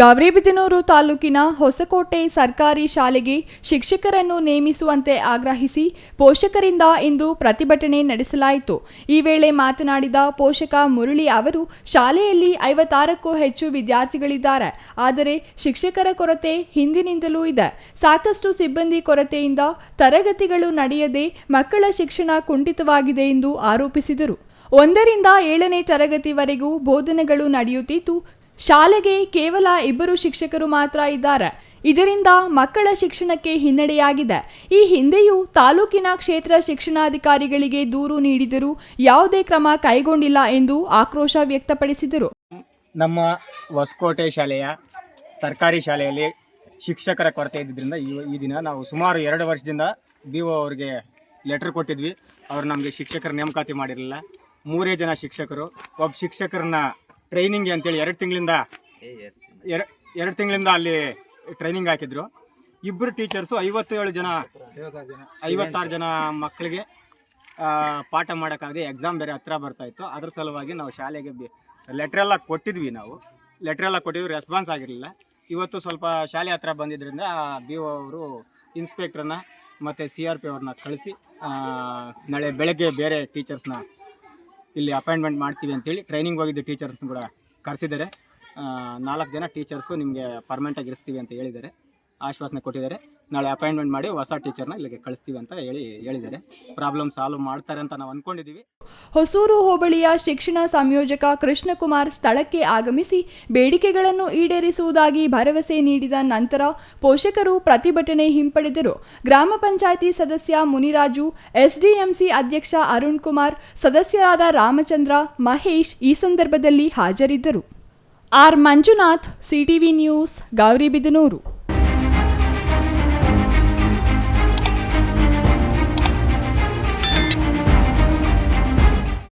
ಗೌರಿಬಿದನೂರು ತಾಲೂಕಿನ ಹೊಸಕೋಟೆ ಸರ್ಕಾರಿ ಶಾಲೆಗೆ ಶಿಕ್ಷಕರನ್ನು ನೇಮಿಸುವಂತೆ ಆಗ್ರಹಿಸಿ ಪೋಷಕರಿಂದ ಇಂದು ಪ್ರತಿಭಟನೆ ನಡೆಸಲಾಯಿತು. ಈ ವೇಳೆ ಮಾತನಾಡಿದ ಪೋಷಕ ಮುರಳಿ ಅವರು, ಶಾಲೆಯಲ್ಲಿ ಐವತ್ತಾರಕ್ಕೂ ಹೆಚ್ಚು ವಿದ್ಯಾರ್ಥಿಗಳಿದ್ದಾರೆ, ಆದರೆ ಶಿಕ್ಷಕರ ಕೊರತೆ ಹಿಂದಿನಿಂದಲೂ ಇದೆ. ಸಾಕಷ್ಟು ಸಿಬ್ಬಂದಿ ಕೊರತೆಯಿಂದ ತರಗತಿಗಳು ನಡೆಯದೆ ಮಕ್ಕಳ ಶಿಕ್ಷಣ ಕುಂಠಿತವಾಗಿದೆ ಎಂದು ಆರೋಪಿಸಿದರು. ಒಂದರಿಂದ ಏಳನೇ ತರಗತಿವರೆಗೂ ಬೋಧನೆಗಳು ನಡೆಯುತ್ತಿದ್ದು ಶಾಲೆಗೆ ಕೇವಲ ಇಬ್ಬರು ಶಿಕ್ಷಕರು ಮಾತ್ರ ಇದ್ದಾರೆ. ಇದರಿಂದ ಮಕ್ಕಳ ಶಿಕ್ಷಣಕ್ಕೆ ಹಿನ್ನಡೆಯಾಗಿದೆ. ಈ ಹಿಂದೆಯೂ ತಾಲೂಕಿನ ಕ್ಷೇತ್ರ ಶಿಕ್ಷಣಾಧಿಕಾರಿಗಳಿಗೆ ದೂರು ನೀಡಿದರೂ ಯಾವುದೇ ಕ್ರಮ ಕೈಗೊಂಡಿಲ್ಲ ಎಂದು ಆಕ್ರೋಶ ವ್ಯಕ್ತಪಡಿಸಿದರು. ನಮ್ಮ ಹೊಸಕೋಟೆ ಶಾಲೆಯ ಸರ್ಕಾರಿ ಶಾಲೆಯಲ್ಲಿ ಶಿಕ್ಷಕರ ಕೊರತೆ ಇದ್ದಿದ್ದರಿಂದ ಈ ದಿನ ನಾವು ಸುಮಾರು ಎರಡು ವರ್ಷದಿಂದ ಬಿ ಒ ಅವ್ರಿಗೆ ಲೆಟ್ರ್ ಕೊಟ್ಟಿದ್ವಿ. ಅವರು ನಮಗೆ ಶಿಕ್ಷಕರ ನೇಮಕಾತಿ ಮಾಡಿರಲಿಲ್ಲ. ಮೂರೇ ಜನ ಶಿಕ್ಷಕರು. ಒಬ್ಬ ಶಿಕ್ಷಕರನ್ನ ಟ್ರೈನಿಂಗ್ ಅಂತೇಳಿ ಎರಡು ತಿಂಗಳಿಂದ ಎರ- ಎರಡು ತಿಂಗಳಿಂದ ಅಲ್ಲಿ ಟ್ರೈನಿಂಗ್ ಹಾಕಿದ್ರು. ಇಬ್ಬರು ಟೀಚರ್ಸು ಐವತ್ತೇಳು ಜನ ಐವತ್ತಾರು ಜನ ಮಕ್ಕಳಿಗೆ ಪಾಠ ಮಾಡೋಕ್ಕಾಗದೆ ಎಕ್ಸಾಮ್ ಬೇರೆ ಹತ್ರ ಬರ್ತಾಯಿತ್ತು ಅದ್ರ ಸಲುವಾಗಿ ನಾವು ಶಾಲೆಗೆ ಬಿ ಲೆಟ್ರ್ ಎಲ್ಲ ಕೊಟ್ಟಿದ್ವಿ ನಾವು. ಲೆಟ್ರ್ ಎಲ್ಲ ಕೊಟ್ಟಿದ್ವಿ ರೆಸ್ಪಾನ್ಸ್ ಆಗಿರಲಿಲ್ಲ. ಇವತ್ತು ಸ್ವಲ್ಪ ಶಾಲೆ ಹತ್ರ ಬಂದಿದ್ದರಿಂದ ಬಿ ಒ ಅವರು ಇನ್ಸ್ಪೆಕ್ಟ್ರನ್ನ ಮತ್ತು ಸಿ ಆರ್ ಪಿ ಅವ್ರನ್ನ ಕಳಿಸಿ ನಾಳೆ ಬೆಳಗ್ಗೆ ಬೇರೆ ಟೀಚರ್ಸ್ನ ಇಲ್ಲಿ ಅಪಾಯಿಂಟ್ಮೆಂಟ್ ಮಾಡ್ತೀವಿ ಅಂತೇಳಿ ಟ್ರೈನಿಂಗ್ ಹೋಗಿದ್ದ ಟೀಚರ್ಸ್ನ ಕೂಡ ಕರೆಸಿದ್ದಾರೆ. ನಾಲ್ಕು ಜನ ಟೀಚರ್ಸು ನಿಮಗೆ ಪರ್ಮನೆಂಟಾಗಿ ಇರಿಸ್ತೀವಿ ಅಂತ ಹೇಳಿದ್ದಾರೆ. ಆಶ್ವಾಸನೆ ಕೊಟ್ಟಿದ್ದಾರೆ. ನಾಳೆ ಅಪಾಯಿಂಟ್ಮೆಂಟ್ ಮಾಡಿ ಹೊಸ ಟೀಚರ್ನ ಇಲ್ಲಿಗೆ ಕಳಿಸ್ತೀವಿ ಅಂತ ಹೇಳಿ ಹೇಳಿದ್ದಾರೆ. ಪ್ರಾಬ್ಲಮ್ ಸಾಲ್ವ್ ಮಾಡ್ತಾರೆ ಅಂತ ನಾವು ಅಂದ್ಕೊಂಡಿದ್ದೀವಿ ಹೊಸೂರು ಹೋಬಳಿಯ ಶಿಕ್ಷಣ ಸಂಯೋಜಕ ಕೃಷ್ಣಕುಮಾರ್ ಸ್ಥಳಕ್ಕೆ ಆಗಮಿಸಿ ಬೇಡಿಕೆಗಳನ್ನು ಈಡೇರಿಸುವುದಾಗಿ ಭರವಸೆ ನೀಡಿದ ನಂತರ ಪೋಷಕರು ಪ್ರತಿಭಟನೆ ಹಿಂಪಡೆದರು. ಗ್ರಾಮ ಪಂಚಾಯಿತಿ ಸದಸ್ಯ ಮುನಿರಾಜು, ಎಸ್ಡಿಎಂಸಿ ಅಧ್ಯಕ್ಷ ಅರುಣ್ ಕುಮಾರ್, ಸದಸ್ಯರಾದ ರಾಮಚಂದ್ರ, ಮಹೇಶ್ ಈ ಸಂದರ್ಭದಲ್ಲಿ ಹಾಜರಿದ್ದರು. R Manjunath, CTV news Gauribidanur